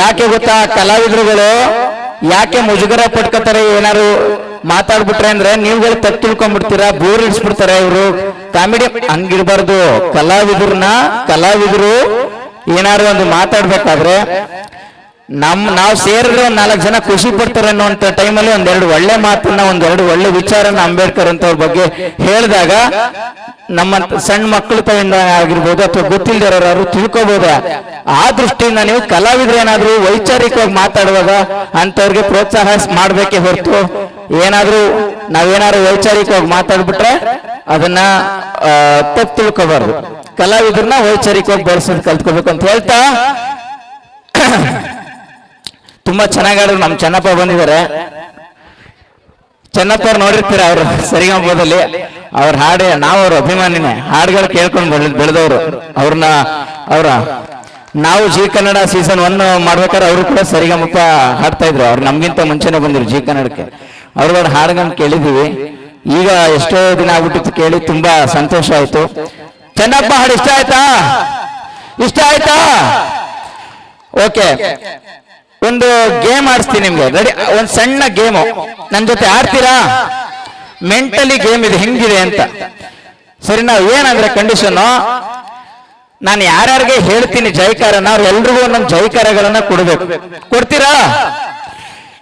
ಯಾಕೆ ಗೊತ್ತಾ? ಕಲಾವಿದರುಗಳು ಯಾಕೆ ಮುಜುಗರ ಪಟ್ಕೋತಾರೆ? ಏನಾರು ಮಾತಾಡ್ಬಿಟ್ರೆ ಅಂದ್ರೆ ನೀವುಗಳು ತಪ್ಪು ತಿಳ್ಕೊಂಡ್ಬಿಡ್ತೀರಾ? ಬೋರ್ ಇಳಿಸ್ಬಿಡ್ತಾರೆ ಇವರು. ಕಾಮಿಡಿ ಹಂಗಿರ್ಬಾರ್ದು. ಕಲಾವಿದ್ರನ್ನ ಕಲಾವಿದರು ಏನಾರು ಒಂದು ಮಾತಾಡ್ಬೇಕಾದ್ರೆ ನಮ್ ನಾವು ಸೇರಿದ್ರೆ ಒಂದ್ ನಾಲ್ಕು ಜನ ಖುಷಿ ಪಡ್ತಾರೆ ಅನ್ನುವಂತ ಟೈಮಲ್ಲಿ ಒಂದೆರಡು ಒಳ್ಳೆ ಮಾತನ್ನ, ಒಂದೆರಡು ಒಳ್ಳೆ ವಿಚಾರನ ಅಂಬೇಡ್ಕರ್ ಅಂತವ್ರ ಬಗ್ಗೆ ಹೇಳಿದಾಗ ನಮ್ಮ ಸಣ್ಣ ಮಕ್ಕಳು ಆಗಿರ್ಬೋದು ಅಥವಾ ಗೊತ್ತಿಲ್ದಿರೋರು ತಿಳ್ಕೊಬೋದ? ಆ ದೃಷ್ಟಿಯಿಂದ ನೀವು ಕಲಾವಿದ್ರು ಏನಾದ್ರು ವೈಚಾರಿಕವಾಗಿ ಮಾತಾಡುವಾಗ ಅಂತವ್ರಿಗೆ ಪ್ರೋತ್ಸಾಹ ಮಾಡ್ಬೇಕೆ ಹೊರತು ಏನಾದ್ರೂ ನಾವೇನಾದ್ರು ವೈಚಾರಿಕವಾಗಿ ಮಾತಾಡ್ಬಿಟ್ರೆ ಅದನ್ನ ತಪ್ಪು ತಿಳ್ಕೋಬಾರ್ದು. ಕಲಾವಿದ್ರನ್ನ ವೈಚಾರಿಕವಾಗಿ ಬೆಳೆಸೋದು ಕಲ್ತ್ಕೋಬೇಕು ಅಂತ ಹೇಳ್ತಾ ತುಂಬಾ ಚೆನ್ನಾಗಿ ಆಡಿದ್ರು. ನಮ್ ಚೆನ್ನಪ್ಪ ಬಂದಿದ್ದಾರೆ. ಚೆನ್ನಪ್ಪ ಅವ್ರು ನೋಡಿರ್ತೀರ ಅವರು? ಸರಿಗಮದಲ್ಲಿ ಅವ್ರ ಹಾಡೆ, ನಾವು ಅವ್ರ ಅಭಿಮಾನಿನೇ. ಹಾಡುಗಳು ಕೇಳ್ಕೊಂಡು ಬೆಳೆದವರು. ಅವ್ರನ್ನ, ಅವ್ರ ನಾವು ಜಿ ಕನ್ನಡ ಸೀಸನ್ ಒನ್ ಮಾಡ್ಬೇಕಾದ್ರೆ ಅವರು ಕೂಡ ಸರಿಗಮಪ ಹಾಡ್ತಾ ಇದ್ರು. ಅವ್ರು ನಮ್ಗಿಂತ ಮುಂಚೆನೆ ಬಂದಿದ್ರು ಜಿ ಕನ್ನಡಕ್ಕೆ. ಅವ್ರಗಳ ಹಾಡುಗಳನ್ನ ಕೇಳಿದೀವಿ. ಈಗ ಎಷ್ಟೋ ದಿನ ಆಗ್ಬಿಟ್ಟಿತ್ತು ಕೇಳಿ ತುಂಬಾ ಸಂತೋಷ ಆಯ್ತು. ಚೆನ್ನಪ್ಪ ಹಾಡು ಇಷ್ಟ ಆಯ್ತಾ? ಇಷ್ಟ ಆಯ್ತಾ? ಓಕೆ. ಒಂದು ಗೇಮ್ ಆಡಿಸ್ತೀನಿ ನಿಮ್ಗೆ. ರೆಡಿ ಒಂದು ಸಣ್ಣ ಗೇಮು. ನನ್ನ ಜೊತೆ ಆಡ್ತೀರಾ? ಮೆಂಟಲಿ ಗೇಮ್ ಇದೆ ಹೆಂಗಿದೆ ಅಂತ. ಸರಿ, ನಾವು ಏನಂದ್ರೆ ಕಂಡೀಷನ್ ನಾನು ಯಾರ್ಯಾರಿಗೆ ಹೇಳ್ತೀನಿ ಜೈಕಾರ ಅವ್ರು ಎಲ್ರಿಗೂ ಒಂದೊಂದು ಜೈಕಾರಗಳನ್ನ ಕೊಡ್ಬೇಕು. ಕೊಡ್ತೀರಾ?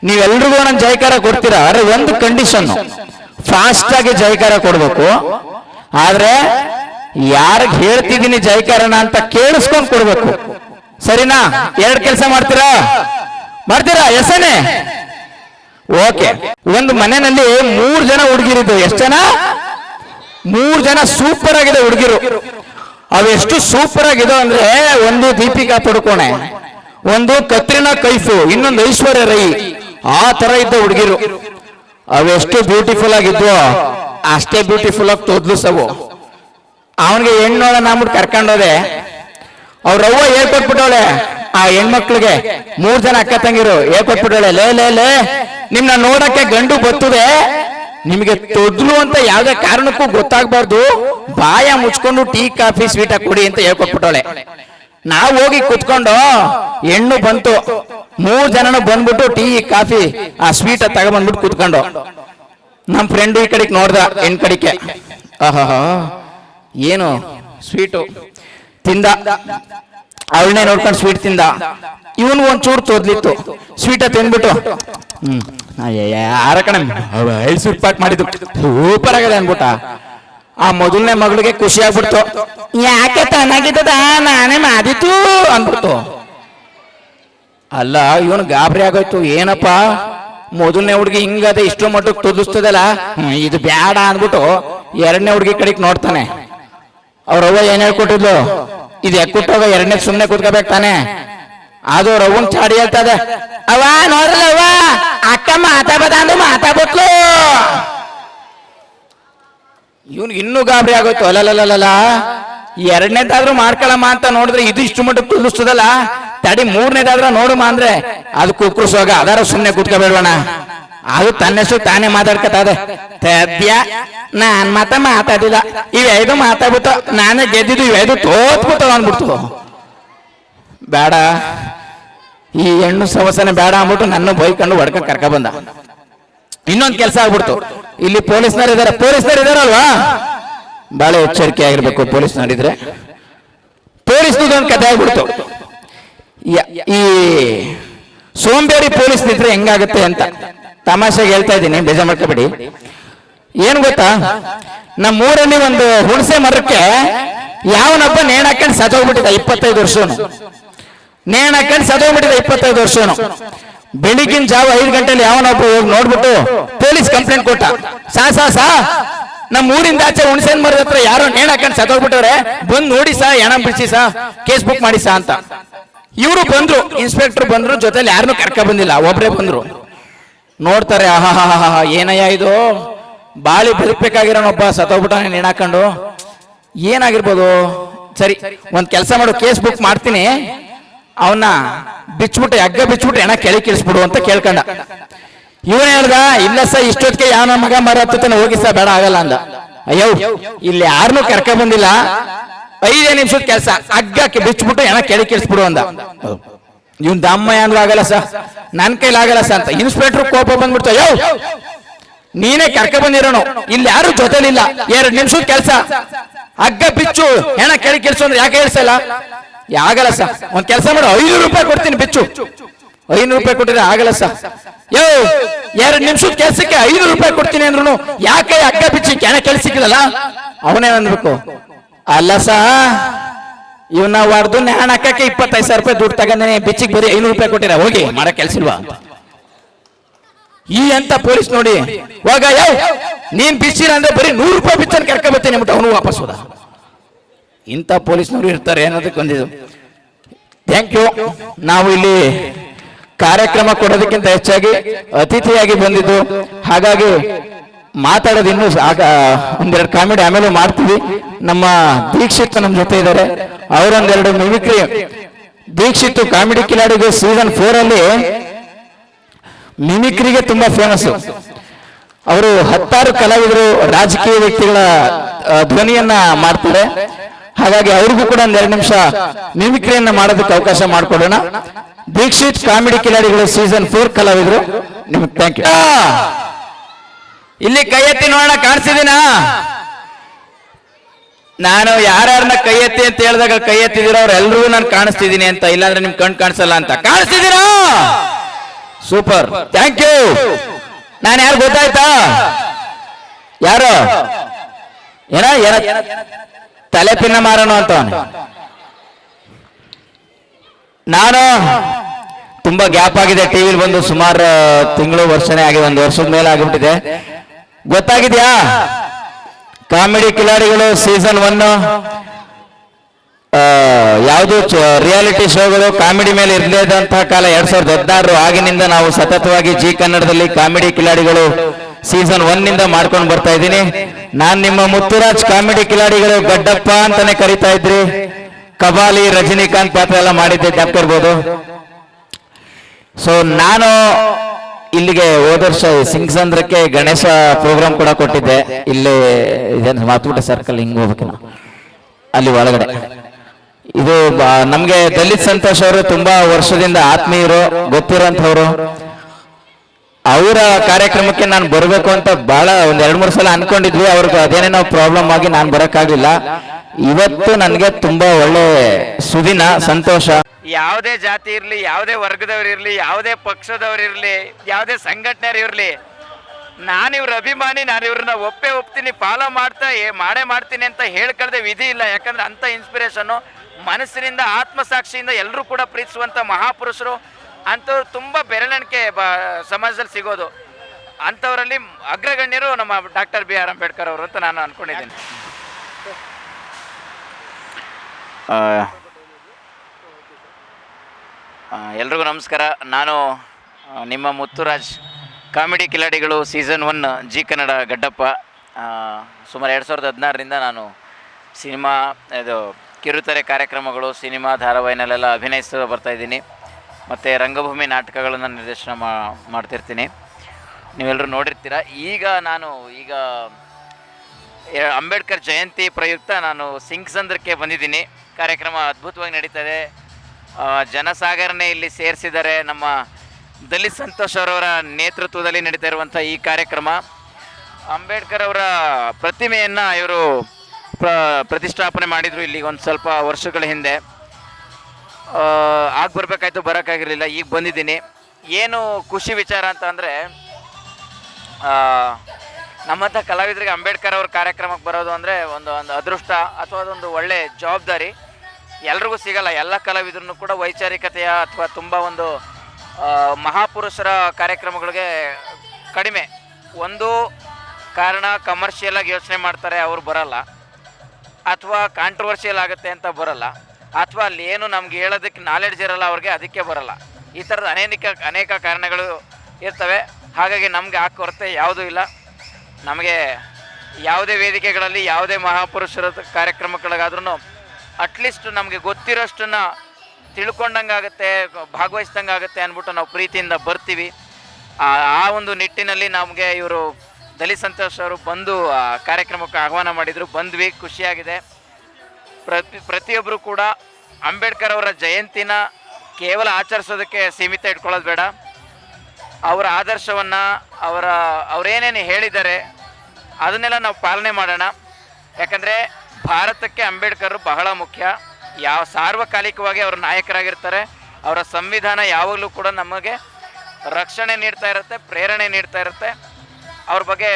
ನೀವೆಲ್ರಿಗೂ ಒಂದೊಂದು ಜೈಕಾರ ಕೊಡ್ತೀರಾ? ಅರೆ ಒಂದು ಕಂಡೀಷನ್ ಫಾಸ್ಟ್ ಆಗಿ ಜೈಕಾರ ಕೊಡ್ಬೇಕು. ಆದ್ರೆ ಯಾರಿಗೆ ಹೇಳ್ತಿದ್ದೀನಿ ಜೈಕಾರನ ಅಂತ ಕೇಳಿಸ್ಕೊಂಡ್ ಕೊಡ್ಬೇಕು. ಸರಿನಾ? ಎರಡ್ ಕೆಲಸ ಮಾಡ್ತೀರಾ? ಮಾಡ್ತೀರಾ? ಎಸನೆ ಓಕೆ. ಒಂದು ಮನೆಯಲ್ಲಿ ಮೂರ್ ಜನ ಹುಡುಗಿರಿದ್ದು. ಎಷ್ಟು ಜನ? ಮೂರ್ ಜನ ಸೂಪರ್ ಆಗಿದೆ ಹುಡುಗಿರು. ಅವೆಷ್ಟು ಸೂಪರ್ ಆಗಿದೆ ಅಂದ್ರೆ ಒಂದು ದೀಪಿಕಾ ಪಡುಕೋಣೆ, ಒಂದು ಕತ್ರಿನಾ ಕೈಫು, ಇನ್ನೊಂದು ಐಶ್ವರ್ಯ ರೈ, ಆ ತರ ಇದ್ದ ಹುಡುಗಿರು. ಅವೆಷ್ಟು ಬ್ಯೂಟಿಫುಲ್ ಆಗಿದ್ವು, ಅಷ್ಟೇ ಬ್ಯೂಟಿಫುಲ್ ಆಗಿ ತೋದ್ಲು ಸವು. ಅವನಿಗೆ ಹೆಣ್ಣೋಳ ನಾಮ್ಬಿಟ್ಟು ಕರ್ಕೊಂಡೋದೆ, ಅವ್ರ ಅವ್ವ ಹೇಳ್ಕೊಟ್ಬಿಟ್ಟವಳೆ, ಆ ಹೆಣ್ಮಕ್ಳಿಗೆ ಮೂರ್ ಜನ ಅಕ್ಕ ತಂಗಿರು ಹೇಳ್ಕೊಟ್ಬಿಟ್ಟವಳೆ, ಲೇ ಲೇ ಲೇ, ನಿಮ್ನ ನೋಡಕ್ಕೆ ಗಂಡು ಬರ್ತದೆ ನಿಮಗೆ ತೊದ್ಲು ಅಂತ ಯಾವ್ದೇ ಕಾರಣಕ್ಕೂ ಗೊತ್ತಾಗ್ಬಾರ್ದು. ಬಾಯ ಮುಚ್ಕೊಂಡು ಟೀ, ಕಾಫಿ, ಸ್ವೀಟ ಕೊಡಿ ಅಂತ ಹೇಳ್ಕೊಟ್ಬಿಟ್ಟಳೆ ನಾವು ಹೋಗಿ ಕುತ್ಕೊಂಡು ಹೆಣ್ಣು ಬಂತು. ಮೂರ್ ಜನನು ಬಂದ್ಬಿಟ್ಟು ಟೀ, ಕಾಫಿ, ಆ ಸ್ವೀಟ ತಗೊಂಡ್ಬಿಟ್ಟು ಕುತ್ಕೊಂಡು. ನಮ್ ಫ್ರೆಂಡ್ ಈ ಕಡೆಗೆ ನೋಡ್ದ, ಹೆಣ್ ಕಡಿಕೆ ಆಹಾ, ಏನು? ಸ್ವೀಟು. ತಿಂದ. ಅವಳನ್ನೇ ನೋಡ್ಕೊಂಡು ಸ್ವೀಟ್ ತಿಂದ. ಇವನು ಒಂಚೂರು ತೋದ್ಲಿತ್ತು. ಸ್ವೀಟ ತಿಂದ್ಬಿಟ್ಟು. ಹ್ಮ್. ಕಣ ಐದು ಪಾಟ್ ಮಾಡಿದ್ದು. ಸೂಪರ್ ಆಗದೆ ಅನ್ಬಿಟ್ಟ ಆ ಮೊದಲನೇ ಮಗಳಿಗೆ ಖುಷಿ ಆಗ್ಬಿಡ್ತು. ಯಾಕೆ ತನ್ನಾಗಿದ್ದದ ನಾನೇ ಮಾಡಿತ್ತು ಅಂದ್ಬಿಟ್ಟು ಅಲ್ಲ, ಇವನು ಗಾಬರಿ ಆಗೋಯ್ತು. ಏನಪ್ಪ? ಮೊದಲನೇ ಹುಡುಗಿ ಹಿಂಗದೆ ಇಷ್ಟು ಮಟ್ಟಕ್ಕೆ ತುದಿಸ್ತದಲ್ಲ ಇದು ಬ್ಯಾಡ ಅಂದ್ಬಿಟ್ಟು ಎರಡನೇ ಹುಡುಗಿ ಕಡೆಗೆ ನೋಡ್ತಾನೆ. ಅವ್ರವ್ವ ಏನ್ ಹೇಳ್ಕೊಟ್ಟಿದ್ಲು? ಇದು ಎಕ್ಕುಟ್ಟೋಗ ಎರಡನೇ ಸುಮ್ಮನೆ ಕೂತ್ಕೋಬೇಕು ತಾನೆ. ಅದು ಅವ್ವನ್ ಚಾಡಿ ಹೇಳ್ತದ. ಅವ ನೋಡ್ರಲ್ಲ ಅವ್ವ, ಅಕ್ಕ ಮಾತಾಬದ ಅಂದ್ರೆ ಮಾತಾಡ್ಬಿಟ್ಲು ಇವನ್ ಇನ್ನೂ ಗಾಬರಿ ಆಗೋಯ್ತು. ಅಲ್ಲಲ್ಲ ಎರಡನೇದಾದ್ರೂ ಮಾಡ್ಕೊಳಮ್ಮ ಅಂತ ನೋಡಿದ್ರೆ ಇದು ಇಷ್ಟು ಮಟ್ಟ ಕುದಿಸ್ತದಲ್ಲ. ತಡಿ ಮೂರನೇದಾದ್ರ ನೋಡುಮ ಅಂದ್ರೆ ಅದು ಕುಕ್ರುಸೋಗ. ಅದಾರ ಸುಮ್ನೆ ಕೂತ್ಕೋಬೇಡವಣ ಅದು ತನ್ನೆಸು ತಾನೇ ಮಾತಾಡ್ಕತ್ತದೆ ತದ್ಯ, ನಾನ್ ಮಾತ ಮಾತಾಡಿಲ್ಲ ಇವೆದು ಮಾತಾಡ್ಬಿಟ್ಟು ನಾನೇ ಗೆದ್ದಿದ್ದು ಇವೆದು ತೋತ್ಬಿಟ್ಟು ಅಂದ್ಬಿಡ್ತು. ಬೇಡ. ಈ ಹೆಣ್ಣು ಸವಸನೆ ಬೇಡ ಅಂದ್ಬಿಟ್ಟು ನನ್ನ ಬೈಕೊಂಡು ಹೊಡ್ಕ ಕರ್ಕ ಬಂದ. ಇನ್ನೊಂದು ಕೆಲಸ ಆಗ್ಬಿಡ್ತು. ಇಲ್ಲಿ ಪೊಲೀಸ್ನವ್ರು ಇದಾರೆ. ಪೊಲೀಸ್ನವ್ರು ಇದಾರಲ್ವಾ? ಬಹಳ ಎಚ್ಚರಿಕೆ ಆಗಿರ್ಬೇಕು ಪೊಲೀಸ್ ನೋಡಿದ್ರೆ ಒಂದು ಕಥೆ ಆಗ್ಬಿಡ್ತು. ಈ ಸೋಂಬೇರಿ ಪೊಲೀಸ್ ನಿಂತ್ರೆ ಹೆಂಗಾಗುತ್ತೆ ಅಂತ ತಮಾಷೆಗೆ ಹೇಳ್ತಾ ಇದ್ದೀನಿ. ಬೇಜಾರ್ ಮಾಡ್ಕೋಬೇಡಿ. ಏನ್ ಗೊತ್ತಾ? ನಮ್ಮ ಊರಲ್ಲಿ ಒಂದು ಹುಣಸೆ ಮರಕ್ಕೆ ಯಾವನೊಬ್ಬ ನೇಣ್ ಹಾಕೊಂಡು ಇಪ್ಪತ್ತೈದು ವರ್ಷನು. ನೇಣ್ ಹಾಕೊಂಡು ಸದೋಗ್ಬಿಟ್ಟಿದೆ ಇಪ್ಪತ್ತೈದು ವರ್ಷನು ಬೆಳಿಗಿನ ಜಾವ ಐದು ಗಂಟೆಲಿ ಯಾವನೊಬ್ಬ ಹೋಗಿ ನೋಡ್ಬಿಟ್ಟು ಪೊಲೀಸ್ ಕಂಪ್ಲೇಂಟ್ ಕೊಟ್ಟ. ಸಾ ಸಾ ಸಾ. ನಮ್ಮ ಊರಿಂದ ಆಚೆ ಹುಣಸೇನ್ ಮರದ ಹತ್ರ ಯಾರು ನೇಣ ಹಾಕೊಂಡು ಸದೋಗ್ಬಿಟ್ಟವ್ರೆ ಬಂದ್ ನೋಡಿ ಸಾ, ಹೆಣ ಬಿಡಿಸಿ ಸಾ, ಕೇಸ್ ಬುಕ್ ಮಾಡಿ ಸಾ ಅಂತ. ಇವರು ಬಂದ್ರು, ಇನ್ಸ್ಪೆಕ್ಟರ್ ಬಂದ್ರು, ಜೊತೆಲಿ ಯಾರನ್ನೂ ಕರ್ಕ ಬಂದಿಲ್ಲ, ಒಬ್ರೇ ಬಂದ್ರು. ನೋಡ್ತಾರೆ ಆಹಾ ಏನಯ್ಯ ಇದು? ಬಾಳಿ ಸತೋಗ್ಬಿಟ್ಟಾನೆ ನೇಣ ಹಾಕೊಂಡು ಏನಾಗಿರ್ಬೋದು? ಸರಿ, ಒಂದ್ ಕೆಲಸ ಮಾಡು, ಕೇಸ್ ಬುಕ್ ಮಾಡ್ತೀನಿ. ಅವನ್ನ ಬಿಚ್ಬಿಟ್ಟು ಹಗ್ಗ ಬಿಚ್ಬಿಟ್ಟು ಹೆಣ ಕೆಳಗೆ ಕಿಳಿಸ್ಬಿಡು ಅಂತ ಕೇಳ್ಕೊಂಡ. ಇವನ್ ಹೇಳ್ದ, ಇಲ್ಲ ಸ ಇಷ್ಟೊತ್ತಿಗೆ ಯಾವ ಮಗ ಮರ ಹತ್ತುತ್ತಾನೆ ಹೋಗಿ ಸ ಬೇಡ, ಆಗಲ್ಲ ಅಂದ. ಅಯ್ಯೋ, ಇಲ್ಲಿ ಯಾರನ್ನೂ ಕರ್ಕ ಬಂದಿಲ್ಲ. ಐದೇ ನಿಮಿಷದ ಕೆಲಸ. ಹಗ್ಗಕ್ಕೆ ಬಿಚ್ಬಿಟ್ಟು ಹೆಣ ಕೆಳಗೆ ಕಿಳಿಸ್ಬಿಡು ಅಂದ. ಇವನ್ ದಮ್ಮ ಅಂದ್ರೆ ಆಗಲ್ಲ ಸ ನನ್ ಕೈಲಿ ಆಗಲ್ಲ ಸ ಅಂತ. ಇನ್ಸ್ಪೆಕ್ಟರ್ ಕೋಪ ಬಂದ್ಬಿಡ್ತು. ಅಯ್ಯೋ, ನೀನೇ ಕರ್ಕ ಬಂದಿರೋನು. ಇಲ್ಲಿ ಯಾರು ಜೊತೆಲಿಲ್ಲ. ಎರಡು ನಿಮಿಷದ ಕೆಲಸ. ಹಗ್ಗ ಬಿಚ್ಚು, ಹೆಣ ಕೆಳಗೆ ಕೆಲಸ ಅಂದ್ರೆ ಯಾಕೆ ಹೇಳ್ಸಲ್ಲ ಆಗಲ್ಲ ಸ ಒಂದ್ ಕೆಲಸ ಮಾಡು. ಐನೂರು ರೂಪಾಯಿ ಕೊಡ್ತೀನಿ ಬಿಚ್ಚು. ಐನೂರು ರೂಪಾಯಿ ಕೊಟ್ಟಿದ್ರೆ ಆಗಲ್ಲ ಸ ಯೋ, ಎರಡು ನಿಮಿಷದ ಕೆಲ್ಸಕ್ಕೆ ಐನೂರು ರೂಪಾಯಿ ಕೊಡ್ತೀನಿ ಅಂದ್ರು ಯಾಕೆ ಅಕ್ಕ ಬಿಚ್ಚಿ ಕೆಣ ಕೆಲ್ಸಿಕ್ಕಿಲ್ಲ ಅವನೇ ಅಂದ್ಬೇಕು ಅಲ್ಲ ಸ ಇವನ್ನ ಹೊಡೆದು ನಾನು ಅಕ್ಕಕ್ಕೆ ಇಪ್ಪತ್ತೈದು ಸಾವಿರ ರೂಪಾಯಿ ದುಡ್ಡು ತಗೊಂಡೇ ಬಿಚ್ಚಿಗೆ ಬರೀ ಐನೂರು ರೂಪಾಯಿ ಕೊಟ್ಟಿರ. ಹೋಗಿ, ಮಾಡಕ್ ಕೆಲ್ಸಿಲ್ವಾ ಈ ಅಂತ ಪೊಲೀಸ್ ನೋಡಿ. ಹೋಗ ಯಾವ ನೀನ್ ಬಿಚ್ಚಿರ ಅಂದ್ರೆ ಬರೀ ನೂರು ರೂಪಾಯಿ ಬಿಚ್ಚನ್ ಕರ್ಕ ಬರ್ತೀನಿ ಅಂದ್ಬಿಟ್ಟು ಅವನು ವಾಪಸ್ ಹೋದ. ಇಂಥ ಪೊಲೀಸ್ನವರು ಇರ್ತಾರೆ ಅನ್ನೋದಕ್ಕೆ ಒಂದಿದು. ಥ್ಯಾಂಕ್ ಯು ನಾವು ಇಲ್ಲಿ ಕಾರ್ಯಕ್ರಮ ಕೊಡೋದಕ್ಕಿಂತ ಹೆಚ್ಚಾಗಿ ಅತಿಥಿಯಾಗಿ ಬಂದಿದ್ದು. ಹಾಗಾಗಿ ಮಾತಾಡೋದು ಇನ್ನೂ ಒಂದೆರಡು ಕಾಮಿಡಿ ಆಮೇಲೆ ಮಾಡ್ತೀವಿ. ನಮ್ಮ ದೀಕ್ಷಿತ್ ನಮ್ಮ ಜೊತೆ ಇದ್ದಾರೆ. ಅವರೊಂದೆರಡು ಮಿಮಿಕ್ರಿ. ದೀಕ್ಷಿತ್ ಕಾಮಿಡಿ ಕಿಲಾಡಿಗೆ ಸೀಸನ್ ಫೋರ್ ಅಲ್ಲಿ ಮಿಮಿಕ್ರಿಗೆ ತುಂಬಾ ಫೇಮಸ್ ಅವರು ಹತ್ತಾರು ಕಲಾವಿದರು, ರಾಜಕೀಯ ವ್ಯಕ್ತಿಗಳ ಧ್ವನಿಯನ್ನ ಮಾಡ್ತಾರೆ. ಹಾಗಾಗಿ ಅವ್ರಿಗೂ ಕೂಡ ಒಂದ್ ಎರಡು ನಿಮಿಷ ಮಿಮಿಕ್ರಿಯನ್ನ ಮಾಡೋದಕ್ಕೆ ಅವಕಾಶ ಮಾಡಿಕೊಡೋಣ ದೀಕ್ಷಿತ್ ಕಾಮಿಡಿ ಕಿಲಾಡಿಗಳು ಸೀಸನ್ ಫೋರ್ ಕಲಾವಿದರು ನಿಮ್ಗೆ ಥ್ಯಾಂಕ್ ಯು ಇಲ್ಲಿ ಕೈ ಎತ್ತಿ ನೋಡೋಣ ಕಾಣಿಸಿದೀನ ನಾನು ಯಾರ್ಯಾರನ್ನ ಕೈ ಎತ್ತಿ ಅಂತ ಹೇಳಿದಾಗ ಕೈ ಎತ್ತಿದಿರೋ ಅವ್ರೆಲ್ಲರೂ ನಾನು ಕಾಣಿಸ್ತಿದ್ದೀನಿ ಅಂತ ಇಲ್ಲಾಂದ್ರೆ ನಿಮ್ ಕಣ್ ಕಾಣಿಸಲ್ಲ ಅಂತ ಕಾಣಿಸ್ತಿದ್ದೀರಾ ಸೂಪರ್ ಥ್ಯಾಂಕ್ ಯು ನಾನು ಯಾರು ಗೊತ್ತಾಯ್ತಾ ಯಾರು ಏನ ಏನ ತಲೆ ಪಿನ್ನ ಮಾರೋಣ ಅಂತ ನಾನು ತುಂಬಾ ಗ್ಯಾಪ್ ಆಗಿದೆ, ಟಿವಿಲಿ ಬಂದು ಸುಮಾರು ತಿಂಗಳು ವರ್ಷನೇ ಆಗಿದೆ, ಒಂದು ವರ್ಷದ ಮೇಲೆ ಆಗಿಬಿಟ್ಟಿದೆ. ಗೊತ್ತಾಗಿದ್ಯಾ? ಕಾಮಿಡಿ ಕಿಲಾಡಿಗಳು ಸೀಸನ್ ಒನ್ ಯಾವುದು ರಿಯಾಲಿಟಿ ಶೋಗಳು ಕಾಮಿಡಿ ಮೇಲೆ ಇರಲೇದಂತಹ ಕಾಲ ಎರಡ್ ಸಾವಿರದ ಹದಿನಾರು ಆಗಿನಿಂದ ನಾವು ಸತತವಾಗಿ ಜಿ ಕನ್ನಡದಲ್ಲಿ ಕಾಮಿಡಿ ಕಿಲಾಡಿಗಳು ಸೀಸನ್ ಒನ್ನಿಂದ ಮಾಡ್ಕೊಂಡು ಬರ್ತಾ ಇದ್ದೀನಿ. ನಾನ್ ನಿಮ್ಮ ಮುತ್ತುರಾಜ್ ಕಾಮಿಡಿ ಕಿಲಾಡಿಗಳು ಗಡ್ಡಪ್ಪ ಅಂತಾನೆ ಕರಿತಾ ಇದ್ರಿ. ಕಬಾಲಿ, ರಜನಿಕಾಂತ್ ಪಾತ್ರ ಎಲ್ಲ ಮಾಡಿದ್ದೆ, ಜ್ಞಾಪಕ ಸೊ ನಾನು ಇಲ್ಲಿಗೆ ಹೋದ ವರ್ಷ ಸಿಂಗ್ಸಂದ್ರಕ್ಕೆ ಗಣೇಶ ಪ್ರೋಗ್ರಾಮ್ ಕೂಡ ಕೊಟ್ಟಿದ್ದೆ. ಇಲ್ಲಿ ಮಾತುಕಟ್ಟೆ ಸರ್ಕಲ್ ಹಿಂಗ್ ಹೋಗ್ಬೇಕು ಅಲ್ಲಿ ಒಳಗಡೆ. ಇದು ನಮ್ಗೆ ದಲಿತ್ ಸಂತೋಷ್ ಅವರು ತುಂಬಾ ವರ್ಷದಿಂದ ಆತ್ಮೀಯರು ಗೊತ್ತಿರೋಂಥವ್ರು ಅವರ ಕಾರ್ಯಕ್ರಮಕ್ಕೆ ನಾನು ಬರಬೇಕು ಅಂತ ಬಹಳ ಒಂದ್ ಎರಡ್ ಮೂರು ಸಲ ಅನ್ಕೊಂಡಿದ್ವಿ. ಅವ್ರಿಗೆ ಅದೇನೇನೋ ಪ್ರಾಬ್ಲಮ್ ಆಗಿ ನಾನು ಬರಕ್ಕಾಗ್ಲಿಲ್ಲ. ಇವತ್ತು ನನಗೆ ತುಂಬಾ ಒಳ್ಳೆ ಸುದಿನ, ಸಂತೋಷ. ಯಾವುದೇ ಜಾತಿ ಇರಲಿ, ಯಾವುದೇ ವರ್ಗದವ್ರು ಇರಲಿ, ಯಾವುದೇ ಪಕ್ಷದವ್ರು ಇರಲಿ, ಯಾವುದೇ ಸಂಘಟನೆಯವ್ರು ಇರಲಿ, ನಾನು ಇವ್ರ ಅಭಿಮಾನಿ, ನಾನು ಇವ್ರನ್ನ ಒಪ್ಪೇ ಒಪ್ತೀನಿ ಫಾಲೋ ಮಾಡ್ತಾ ಏ- ಮಾಡೇ ಮಾಡ್ತೀನಿ ಅಂತ ಹೇಳ್ಕಳ್ದೆ ವಿಧಿ ಇಲ್ಲ. ಯಾಕಂದ್ರೆ ಅಂಥ ಇನ್ಸ್ಪಿರೇಷನ್ನು ಮನಸ್ಸಿನಿಂದ, ಆತ್ಮಸಾಕ್ಷಿಯಿಂದ ಎಲ್ಲರೂ ಕೂಡ ಪ್ರೀತಿಸುವಂಥ ಮಹಾಪುರುಷರು. ಅಂಥವ್ರು ತುಂಬ ಬೆರಳೆಣಿಕೆ ಬ, ಸಮಾಜದಲ್ಲಿ ಸಿಗೋದು. ಅಂಥವರಲ್ಲಿ ಅಗ್ರಗಣ್ಯರು ನಮ್ಮ ಡಾಕ್ಟರ್ ಬಿ ಆರ್ ಅಂಬೇಡ್ಕರ್ ಅವರು ಅಂತ ನಾನು ಅಂದ್ಕೊಂಡಿದ್ದೀನಿ ಎಲ್ರಿಗೂ ನಮಸ್ಕಾರ. ನಾನು ನಿಮ್ಮ ಮುತ್ತುರಾಜ್ ಕಾಮಿಡಿ ಕಿಲಾಡಿಗಳು season one Zee Kannada Gaddappa. ಸುಮಾರು ಎರಡು ಸಾವಿರದ ಹದಿನಾರರಿಂದ ನಾನು ಸಿನಿಮಾ, ಇದು ಕಿರುತೆರೆ ಕಾರ್ಯಕ್ರಮಗಳು, ಸಿನಿಮಾ ಧಾರಾವಾಹಿನಲ್ಲೆಲ್ಲ ಅಭಿನಯಿಸ್ತಾ ಬರ್ತಾಯಿದ್ದೀನಿ ಮತ್ತು ರಂಗಭೂಮಿ ನಾಟಕಗಳನ್ನು ನಿರ್ದೇಶನ ಮಾಡ್ತಿರ್ತೀನಿ. ನೀವೆಲ್ಲರೂ ನೋಡಿರ್ತೀರ. ಈಗ ನಾನು, ಈಗ ಅಂಬೇಡ್ಕರ್ ಜಯಂತಿ ಪ್ರಯುಕ್ತ ನಾನು ಸಿಂಗ್ಸಂದ್ರಕ್ಕೆ ಬಂದಿದ್ದೀನಿ. ಕಾರ್ಯಕ್ರಮ ಅದ್ಭುತವಾಗಿ ನಡೀತದೆ. ಜನಸಾಗರನೇ ಇಲ್ಲಿ ಸೇರಿಸಿದ್ದಾರೆ ನಮ್ಮ ದಲಿತ್ ಸಂತೋಷ್ ಅವರವರ ನೇತೃತ್ವದಲ್ಲಿ ನಡೀತಾ ಇರುವಂಥ ಈ ಕಾರ್ಯಕ್ರಮ. ಅಂಬೇಡ್ಕರ್ ಅವರ ಪ್ರತಿಮೆಯನ್ನು ಇವರು ಪ್ರ, ಪ್ರತಿಷ್ಠಾಪನೆ ಮಾಡಿದರು ಇಲ್ಲಿ ಒಂದು ಸ್ವಲ್ಪ ವರ್ಷಗಳ ಹಿಂದೆ. ಆಗ ಬರಬೇಕಾಯ್ತು, ಬರೋಕ್ಕಾಗಿರಲಿಲ್ಲ, ಈಗ ಬಂದಿದ್ದೀನಿ. ಏನು ಖುಷಿ ವಿಚಾರ ಅಂತ ಅಂದರೆ ನಮ್ಮಂಥ ಕಲಾವಿದರಿಗೆ ಅಂಬೇಡ್ಕರ್ ಅವ್ರ ಕಾರ್ಯಕ್ರಮಕ್ಕೆ ಬರೋದು ಅಂದರೆ ಒಂದು ಒಂದು ಅದೃಷ್ಟ ಅಥವಾ ಅದೊಂದು ಒಳ್ಳೆ ಜವಾಬ್ದಾರಿ. ಎಲ್ರಿಗೂ ಸಿಗಲ್ಲ, ಎಲ್ಲ ಕಲಾವಿದ್ರೂ ಕೂಡ ವೈಚಾರಿಕತೆಯ ಅಥವಾ ತುಂಬ ಒಂದು ಮಹಾಪುರುಷರ ಕಾರ್ಯಕ್ರಮಗಳಿಗೆ ಕಡಿಮೆ. ಒಂದು ಕಾರಣ ಕಮರ್ಷಿಯಲ್ ಆಗಿ ಯೋಚನೆ ಮಾಡ್ತಾರೆ, ಅವ್ರು ಬರಲ್ಲ. ಅಥವಾ ಕಾಂಟ್ರವರ್ಷಿಯಲ್ ಆಗುತ್ತೆ ಅಂತ ಬರಲ್ಲ. ಅಥವಾ ಅಲ್ಲಿ ಏನು ನಮ್ಗೆ ಹೇಳೋದಕ್ಕೆ ನಾಲೆಡ್ಜ್ ಇರಲ್ಲ, ಅವ್ರಿಗೆ ಅದಕ್ಕೆ ಬರಲ್ಲ. ಈ ಥರದ ಅನೇಕ ಅನೇಕ ಕಾರಣಗಳು ಇರ್ತವೆ. ಹಾಗಾಗಿ ನಮಗೆ ಆ ಕೊರತೆ ಯಾವುದೂ ಇಲ್ಲ. ನಮಗೆ ಯಾವುದೇ ವೇದಿಕೆಗಳಲ್ಲಿ ಯಾವುದೇ ಮಹಾಪುರುಷರ ಕಾರ್ಯಕ್ರಮಗಳಿಗಾದ್ರೂ ಅಟ್ಲೀಸ್ಟ್ ನಮಗೆ ಗೊತ್ತಿರೋಷ್ಟನ್ನ ತಿಳ್ಕೊಂಡಂಗಾಗುತ್ತೆ ಭಾಗವಹಿಸ್ದಂಗೆ ಆಗುತ್ತೆ ಅಂದ್ಬಿಟ್ಟು ನಾವು ಪ್ರೀತಿಯಿಂದ ಬರ್ತೀವಿ. ಆ ಒಂದು ನಿಟ್ಟಿನಲ್ಲಿ ನಮಗೆ ಇವರು ದಲಿತ ಸಂತೋಷ್ ಅವರು ಬಂದು ಕಾರ್ಯಕ್ರಮಕ್ಕೆ ಆಹ್ವಾನ ಮಾಡಿದರು. ಬಂದ್ವಿ, ಖುಷಿಯಾಗಿದೆ. ಪ್ರತಿ ಪ್ರತಿಯೊಬ್ಬರು ಕೂಡ ಅಂಬೇಡ್ಕರ್ ಅವರ ಜಯಂತಿನ ಕೇವಲ ಆಚರಿಸೋದಕ್ಕೆ ಸೀಮಿತ ಇಟ್ಕೊಳ್ಳೋದು ಬೇಡ. ಅವರ ಆದರ್ಶವನ್ನು, ಅವರ, ಅವರೇನೇನು ಹೇಳಿದ್ದಾರೆ, ಅದನ್ನೆಲ್ಲ ನಾವು ಪಾಲನೆ ಮಾಡೋಣ. ಯಾಕಂದರೆ ಭಾರತಕ್ಕೆ ಅಂಬೇಡ್ಕರ್ ಬಹಳ ಮುಖ್ಯ. ಯಾವ, ಸಾರ್ವಕಾಲಿಕವಾಗಿ ಅವರು ನಾಯಕರಾಗಿರ್ತಾರೆ, ಅವರ ಸಂವಿಧಾನ ಯಾವಾಗಲೂ ಕೂಡ ನಮಗೆ ರಕ್ಷಣೆ ನೀಡ್ತಾ ಇರುತ್ತೆ, ಪ್ರೇರಣೆ ನೀಡ್ತಾ ಇರುತ್ತೆ. ಅವ್ರ ಬಗ್ಗೆ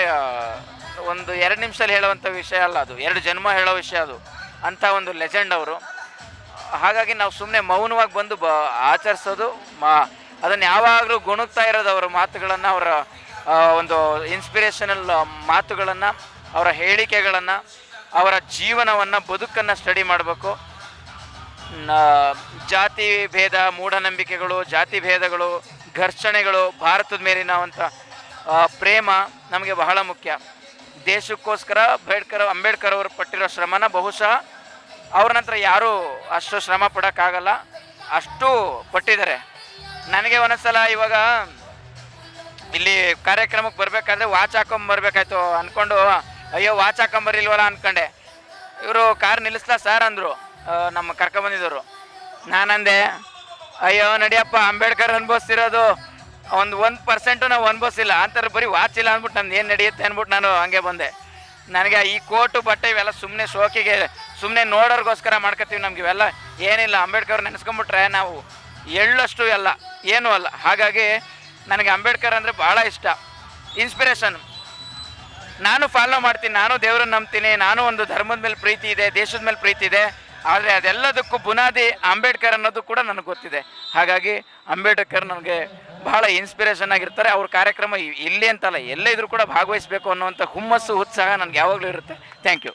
ಒಂದು ಎರಡು ನಿಮಿಷದಲ್ಲಿ ಹೇಳುವಂಥ ವಿಷಯ ಅಲ್ಲ ಅದು, ಎರಡು ಜನ್ಮ ಹೇಳೋ ವಿಷಯ ಅದು. ಅಂಥ ಒಂದು ಲೆಜೆಂಡ್ ಅವರು. ಹಾಗಾಗಿ ನಾವು ಸುಮ್ಮನೆ ಮೌನವಾಗಿ ಬಂದು ಬ ಆಚರಿಸೋದು, ಮಾ ಅದನ್ನು ಯಾವಾಗಲೂ ಗುಣಗ್ತಾ ಇರೋದು ಅವರ ಮಾತುಗಳನ್ನು, ಅವರ ಒಂದು ಇನ್ಸ್ಪಿರೇಷನಲ್ ಮಾತುಗಳನ್ನು, ಅವರ ಹೇಳಿಕೆಗಳನ್ನು, ಅವರ ಜೀವನವನ್ನು ಬದುಕನ್ನು ಸ್ಟಡಿ ಮಾಡಬೇಕು. ಜಾತಿ ಭೇದ, ಮೂಢನಂಬಿಕೆಗಳು, ಜಾತಿ ಭೇದಗಳು, ಘರ್ಷಣೆಗಳು, ಭಾರತದ ಮೇಲಿನ ಅಂಥ ಪ್ರೇಮ ನಮಗೆ ಬಹಳ ಮುಖ್ಯ. ದೇಶಕ್ಕೋಸ್ಕರ ಅಂಬೇಡ್ಕರ್ ಅಂಬೇಡ್ಕರ್ ಅವರು ಪಟ್ಟಿರೋ ಶ್ರಮನ ಬಹುಶಃ ಅವ್ರ ನಂತರ ಯಾರೂ ಅಷ್ಟು ಶ್ರಮ ಪಡೋಕ್ಕಾಗಲ್ಲ. ಅಷ್ಟು ಕೊಟ್ಟಿದ್ದಾರೆ. ನನಗೆ ಒಂದೊಂದ್ಸಲ ಇವಾಗ ಇಲ್ಲಿ ಕಾರ್ಯಕ್ರಮಕ್ಕೆ ಬರಬೇಕಾದ್ರೆ ವಾಚ್ ಹಾಕೊಂಡ್ ಬರ್ಬೇಕಾಯ್ತು ಅನ್ಕೊಂಡು, ಅಯ್ಯೋ, ವಾಚ್ ಹಾಕೊಂಬರಿಲ್ವಲ್ಲ ಅನ್ಕೊಂಡೆ. ಇವರು ಕಾರ್ ನಿಲ್ಲಿಸ್ಲಾ ಸರ್ ಅಂದರು ನಮ್ಮ ಕರ್ಕೊಂಬಂದಿದ್ದವರು ನಾನಂದೆ, ಅಯ್ಯೋ, ನಡಿಯಪ್ಪ, ಅಂಬೇಡ್ಕರ್ ಅನುಭವಿಸ್ತಿರೋದು ಒಂದು ಒಂದು ಪರ್ಸೆಂಟು ನಾವು ಅನ್ಭವಿಸಿಲ್ಲ ಅಂತಾರೆ ಬರೀ ವಾಚ್ ಇಲ್ಲ ಅಂದ್ಬಿಟ್ಟು ನಾನು ಏನು ನಡೆಯುತ್ತೆ ಅಂದ್ಬಿಟ್ಟು ನಾನು ಹಂಗೆ ಬಂದೆ. ನನಗೆ ಈ ಕೋಟು ಬಟ್ಟೆ ಇವೆಲ್ಲ ಸುಮ್ಮನೆ ಶೋಕಿಗೆ ಸುಮ್ಮನೆ ನೋಡೋರ್ಗೋಸ್ಕರ ಮಾಡ್ಕೊತೀವಿ ನಮ್ಗೆ ಇವೆಲ್ಲ ಏನಿಲ್ಲ. ಅಂಬೇಡ್ಕರ್ ನೆನೆಸ್ಕೊಂಬಿಟ್ರೆ ನಾವು ಎಳ್ಳಷ್ಟು ಎಲ್ಲ, ಏನೂ ಅಲ್ಲ. ಹಾಗಾಗಿ ನನಗೆ ಅಂಬೇಡ್ಕರ್ ಅಂದರೆ ಭಾಳ ಇಷ್ಟ. ಇನ್ಸ್ಪಿರೇಷನ್ ನಾನು ಫಾಲೋ ಮಾಡ್ತೀನಿ, ನಾನು ದೇವ್ರನ್ನ ನಂಬ್ತೀನಿ, ನಾನು ಒಂದು ಧರ್ಮದ ಮೇಲೆ ಪ್ರೀತಿ ಇದೆ, ದೇಶದ ಮೇಲೆ ಪ್ರೀತಿ ಇದೆ, ಆದರೆ ಅದೆಲ್ಲದಕ್ಕೂ ಬುನಾದಿ ಅಂಬೇಡ್ಕರ್ ಅನ್ನೋದು ಕೂಡ ನನಗೆ ಗೊತ್ತಿದೆ. ಹಾಗಾಗಿ ಅಂಬೇಡ್ಕರ್ ನನಗೆ ಬಹಳ ಇನ್ಸ್ಪಿರೇಷನ್ ಆಗಿರ್ತಾರೆ. ಅವ್ರ ಕಾರ್ಯಕ್ರಮ ಇಲ್ಲಿ ಅಂತಲ್ಲ, ಎಲ್ಲೇ ಇದ್ರೂ ಕೂಡ ಭಾಗವಹಿಸಬೇಕು ಅನ್ನುವಂಥ ಹುಮ್ಮಸ್ಸು, ಉತ್ಸಾಹ ನನಗೆ ಯಾವಾಗಲೂ ಇರುತ್ತೆ. Thank you